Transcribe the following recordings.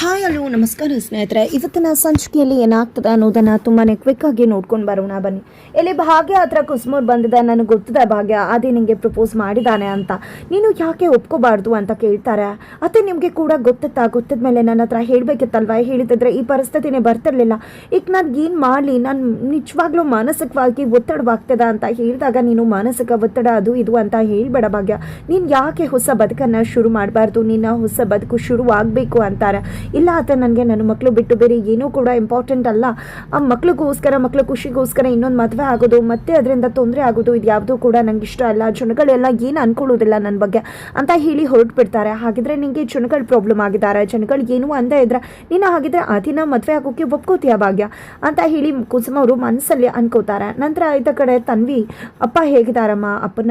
Hi hello, ನಮಸ್ಕಾರ ಸ್ನೇಹಿತರೆ. ಇವತ್ತಿನ ಸಂಚಿಕೆಯಲ್ಲಿ ಏನಾಗ್ತದೆ ಅನ್ನೋದನ್ನು ತುಂಬಾ ಕ್ವಿಕ್ಕಾಗಿ ನೋಡ್ಕೊಂಡು ಬರೋಣ, ಬನ್ನಿ. ಇಲ್ಲಿ ಭಾಗ್ಯ ಹತ್ರ ಕುಸ್ಮೂರ್ ಬಂದಿದೆ, ನನಗೆ ಗೊತ್ತಿದೆ ಭಾಗ್ಯ. ಅದೇ ನಿಮಗೆ ಪ್ರಪೋಸ್ ಮಾಡಿದ್ದಾನೆ ಅಂತ. ನೀನು ಯಾಕೆ ಒಪ್ಕೋಬಾರ್ದು ಅಂತ ಕೇಳ್ತಾರೆ. ಅತ್ತೆ ನಿಮಗೆ ಕೂಡ ಗೊತ್ತಿತ್ತಾ ಗೊತ್ತಿದ ಮೇಲೆ ನನ್ನ ಹತ್ರ ಹೇಳಬೇಕಿತ್ತಲ್ವ? ಹೇಳಿದ್ರೆ ಈ ಪರಿಸ್ಥಿತಿನೇ ಬರ್ತಿರ್ಲಿಲ್ಲ. ಈಗ ನಾನು ಏನು ಮಾಡಲಿ? ನಾನು ನಿಜವಾಗ್ಲೂ ಮಾನಸಿಕವಾಗಿ ಒತ್ತಡವಾಗ್ತದ ಅಂತ ಹೇಳಿದಾಗ ನೀನು ಮಾನಸಿಕ ಒತ್ತಡ ಅದು ಇದು ಅಂತ ಹೇಳಬೇಡ ಭಾಗ್ಯ. ನೀನು ಯಾಕೆ ಹೊಸ ಬದುಕನ್ನು ಶುರು ಮಾಡಬಾರ್ದು? ನಿನ್ನ ಹೊಸ ಬದುಕು ಶುರು ಆಗಬೇಕು ಅಂತಾರೆ. ಇಲ್ಲ ಆತ ನನಗೆ ನನ್ನ ಮಕ್ಕಳು ಬಿಟ್ಟು ಬೇರೆ ಏನೂ ಕೂಡ ಇಂಪಾರ್ಟೆಂಟ್ ಅಲ್ಲ. ಆ ಮಕ್ಳಿಗೋಸ್ಕರ ಮಕ್ಕಳು ಖುಷಿಗೋಸ್ಕರ ಇನ್ನೊಂದು ಮದುವೆ ಆಗೋದು, ಮತ್ತೆ ಅದರಿಂದ ತೊಂದರೆ ಆಗೋದು, ಇದು ಯಾವುದೂ ಕೂಡ ನಂಗೆ ಇಷ್ಟ ಅಲ್ಲ. ಜನಗಳೆಲ್ಲ ಏನು ಅನ್ಕೊಳ್ಳೋದಿಲ್ಲ ನನ್ನ ಬಗ್ಗೆ ಅಂತ ಹೇಳಿ ಹೊರಟು ಬಿಡ್ತಾರೆ ಹಾಗಿದ್ರೆ ನಿಮಗೆ ಜನಗಳು ಪ್ರಾಬ್ಲಮ್ ಆಗಿದ್ದಾರೆ. ಜನಗಳು ಏನು ಅಂದ ಇದ್ರೆ, ನೀನು ಹಾಗಿದ್ರೆ ಆ ದಿನ ಮದುವೆ ಆಗೋಕ್ಕೆ ಒಪ್ಕೋತೀಯ ಭಾಗ್ಯ? ಅಂತ ಹೇಳಿ ಕುಸುಮ ಅವರು ಮನಸ್ಸಲ್ಲಿ ಅನ್ಕೋತಾರೆ. ನಂತರ ಆಯ್ತ ಕಡೆ ತನ್ವಿ, ಅಪ್ಪ ಹೇಗಿದ್ದಾರಮ್ಮ? ಅಪ್ಪನ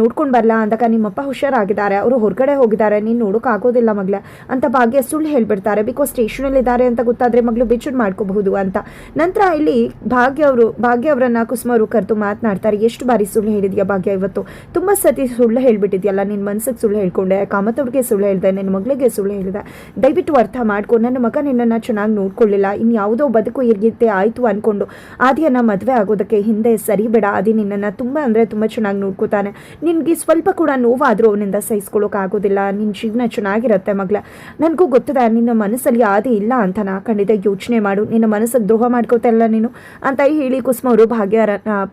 ನೋಡ್ಕೊಂಡು ಬರಲ್ಲ ಅಂದಾಗ, ನಿಮ್ಮಪ್ಪ ಹುಷಾರಾಗಿದ್ದಾರೆ. ಅವರು ಹೊರಗಡೆ ಹೋಗಿದ್ದಾರೆ. ನೀನು ನೋಡೋಕ್ಕಾಗೋದಿಲ್ಲ ಮಗಳೇ. ಅಂತ ಭಾಗ್ಯ ಸುಳ್ಳು ಹೇಳ್ಬಿಡ್ತಾರೆ ಬಿಕಾಸ್ ಸ್ಟೇಷನಲ್ಲಿ ಇದ್ದಾರೆ ಅಂತ ಗೊತ್ತಾದರೆ ಮಗಳು ಬಿಚ್ಚುಡ್ ಮಾಡ್ಕೋಬಹುದು ಅಂತ. ನಂತರ ಇಲ್ಲಿ ಭಾಗ್ಯ ಅವರು, ಭಾಗ್ಯ ಅವರನ್ನ ಕುಸುಮ ಅವರು ಕರೆದು ಮಾತನಾಡ್ತಾರೆ, ಎಷ್ಟು ಬಾರಿ ಸುಳ್ಳು ಹೇಳಿದ್ಯಾ ಭಾಗ್ಯ ಇವತ್ತು? ತುಂಬ ಸತಿ ಸುಳ್ಳು ಹೇಳ್ಬಿಟ್ಟಿದ್ಯಲ್ಲ ನಿನ್ನ ಮನ್ಸಿಗೆ ಸುಳ್ಳು ಹೇಳ್ಕೊಂಡೆ ಕಾಮತವ್ರಿಗೆ ಸುಳ್ಳು ಹೇಳಿದೆ ನಿನ್ನ ಮಗಳಿಗೆ ಸುಳ್ಳು ಹೇಳಿದೆ. ದಯವಿಟ್ಟು ಅರ್ಥ ಮಾಡ್ಕೊ, ನನ್ನ ಮಗ ನಿನ್ನನ್ನು ಚೆನ್ನಾಗಿ ನೋಡ್ಕೊಳ್ಳಿಲ್ಲ ಇನ್ನು ಯಾವುದೋ ಬದುಕು ಇರ್ಗಿತ್ತೆ, ಆಯಿತು ಅಂದ್ಕೊಂಡು ಆದಿಯನ್ನು ಮದುವೆ ಆಗೋದಕ್ಕೆ ಹಿಂದೆ ಸರಿ ಬೇಡ, ಆದಿ ನಿನ್ನನ್ನು ತುಂಬ ಅಂದರೆ ತುಂಬ ಚೆನ್ನಾಗಿ ನೋಡ್ಕೋತಾನೆ. ನಿನಗೆ ಸ್ವಲ್ಪ ಕೂಡ ನೋವಾದರೂ ಅವನಿಂದ ಸಹಿಸ್ಕೊಳ್ಳೋಕ್ಕಾಗೋದಿಲ್ಲ ನಿನ್ನ ಜೀವನ ಚೆನ್ನಾಗಿರುತ್ತೆ ಮಗಳ. ನನಗೂ ಗೊತ್ತಿದೆ ನಿನ್ನ ಮನಸ್ಸಲ್ಲಿ ಆದಿ ಇಲ್ಲ ಅಂತ ನಾ ಖಂಡಿತ ಯೋಚನೆ ಮಾಡು. ನಿನ್ನ ಮನಸ್ಸಿಗೆ ದ್ರೋಹ ಮಾಡ್ಕೋತಿಲ್ಲ ನೀನು ಅಂತ ಹೇಳಿ ಕುಸುಮ ಅವರು ಭಾಗ್ಯ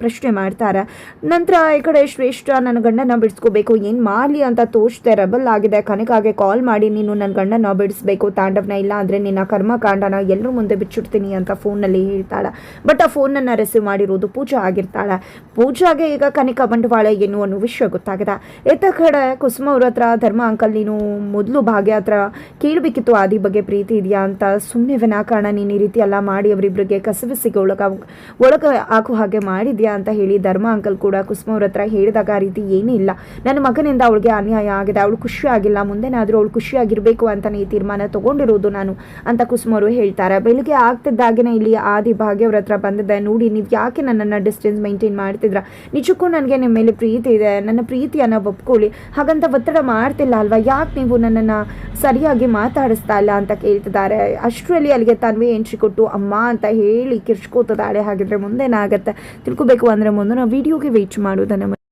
ಪ್ರಶ್ನೆ ಮಾಡ್ತಾರೆ. ನಂತರ ಈ ಕಡೆ ಶ್ರೇಷ್ಠ, ನನ್ನ ಗಂಡನ ಬಿಡಿಸ್ಕೋಬೇಕು. ಏನು ಮಾಡಲಿ ಅಂತ ತೋಚ್ತೆ ರಬಲ್ ಆಗಿದೆ. ಕನಕಾಗೆ ಕಾಲ್ ಮಾಡಿ, ನೀನು ನನ್ನ ಗಂಡನ ಬಿಡಿಸ್ಬೇಕು. ತಾಂಡವನ ಇಲ್ಲ ಅಂದರೆ ನಿನ್ನ ಕರ್ಮಕಾಂಡನ ಎಲ್ಲರೂ ಮುಂದೆ ಬಿಚ್ಚಿಡ್ತೀನಿ ಅಂತ ಫೋನಲ್ಲಿ ಹೇಳ್ತಾಳೆ. ಬಟ್ ಆ ಫೋನನ್ನು ರಿಸೀವ್ ಮಾಡಿರೋದು ಪೂಜಾ ಆಗಿರ್ತಾಳೆ. ಪೂಜಾಗೆ ಈಗ ಕನಿಕಾ ಬಂಡವಾಳ ಏನು ಅನ್ನೋ ವಿಷಯ ಗೊತ್ತಾಗಿದೆ. ಎತ್ತ ಕಡೆ ಕುಸುಮ ಅವ್ರ ಹತ್ರ, ಧರ್ಮ ಅಂಕಲ್ ನೀನು ಮೊದಲು ಭಾಗ್ಯ ಹತ್ರ ಕೇಳಬೇಕಿತ್ತು. ಆದಿ ಬಗ್ಗೆ ಪ್ರೀತಿ ಇದೆಯಾ ಅಂತ ಸುಮ್ಮನೆ ವಿನಾಕಾರಣ ನೀನು ಈ ರೀತಿ ಎಲ್ಲ ಮಾಡಿ ಅವರಿಬ್ಬರಿಗೆ ಕಸವಿಸಿಗೆ ಒಳಗ ಒಳಗೆ ಹಾಕೋ ಹಾಗೆ ಮಾಡಿದ್ಯಾ ಅಂತ ಹೇಳಿ ಧರ್ಮ ಅಂಕಲ್ ಕೂಡ ಕುಸುಮ ಅವ್ರ ಹತ್ರ ಹೇಳಿದಾಗ ಆ ರೀತಿ ಏನೂ ಇಲ್ಲ. ನನ್ನ ಮಗನಿಂದ ಅವಳಿಗೆ ಅನ್ಯಾಯ ಆಗಿದೆ, ಅವಳು ಖುಷಿ ಆಗಿಲ್ಲ, ಮುಂದೆನಾದರೂ ಅವಳು ಖುಷಿಯಾಗಿರಬೇಕು ಅಂತಲೇ ಈ ತೀರ್ಮಾನ ತಗೊಂಡಿರೋದು ನಾನು ಅಂತ ಕುಸುಮ ಅವರು ಹೇಳ್ತಾರೆ. ಬೆಳಿಗ್ಗೆ ಆಗ್ತಿದ್ದಾಗನೇ ಇಲ್ಲಿ ಆದಿ ಭಾಗ್ಯ ಅವ್ರ ಹತ್ರ ಬಂದಿದ್ದೆ ನೋಡಿ ನೀವು ಯಾಕೆ ನನ್ನನ್ನು ಡಿಸ್ಟೆನ್ಸ್ ಮೈಂಟೈನ್ ಮಾಡ್ತಿದ್ರ? ನಿಜಕ್ಕೂ ನನಗೆ ನಿಮ್ಮ ಮೇಲೆ ಪ್ರೀತಿ ಇದೆ, ನನ್ನ ಪ್ರೀತಿಯನ್ನು ಒಪ್ಕೊಳ್ಳಿ. ಹಾಗಂತ ಒತ್ತಡ ಮಾಡ್ತಿಲ್ಲ ಅಲ್ವಾ? ಯಾಕೆ ನೀವು ನನ್ನನ್ನು ಸರಿಯಾಗಿ ಮಾತಾಡಿಸ್ತಾ ಇಲ್ಲ ಅಂತ ಕೇಳ್ತಿದ್ದಾರೆ. ಅಷ್ಟರಲ್ಲಿ ಅಲ್ಲಿಗೆ ತನ್ವಿ ಎಂಟ್ರಿ ಕೊಟ್ಟು ಅಮ್ಮ ಅಂತ ಹೇಳಿ ಕಿರ್ಚ್ಕೋತದಾಳೆ. ಹಾಗಿದ್ರೆ ಮುಂದೇನಾಗತ್ತೆ? ತಿಳ್ಕೊಬೇಕು ಅಂದರೆ ಮುಂದೆ ನಾವು ವಿಡಿಯೋಗೆ ವೇಟ್ ಮಾಡೋದನ್ನು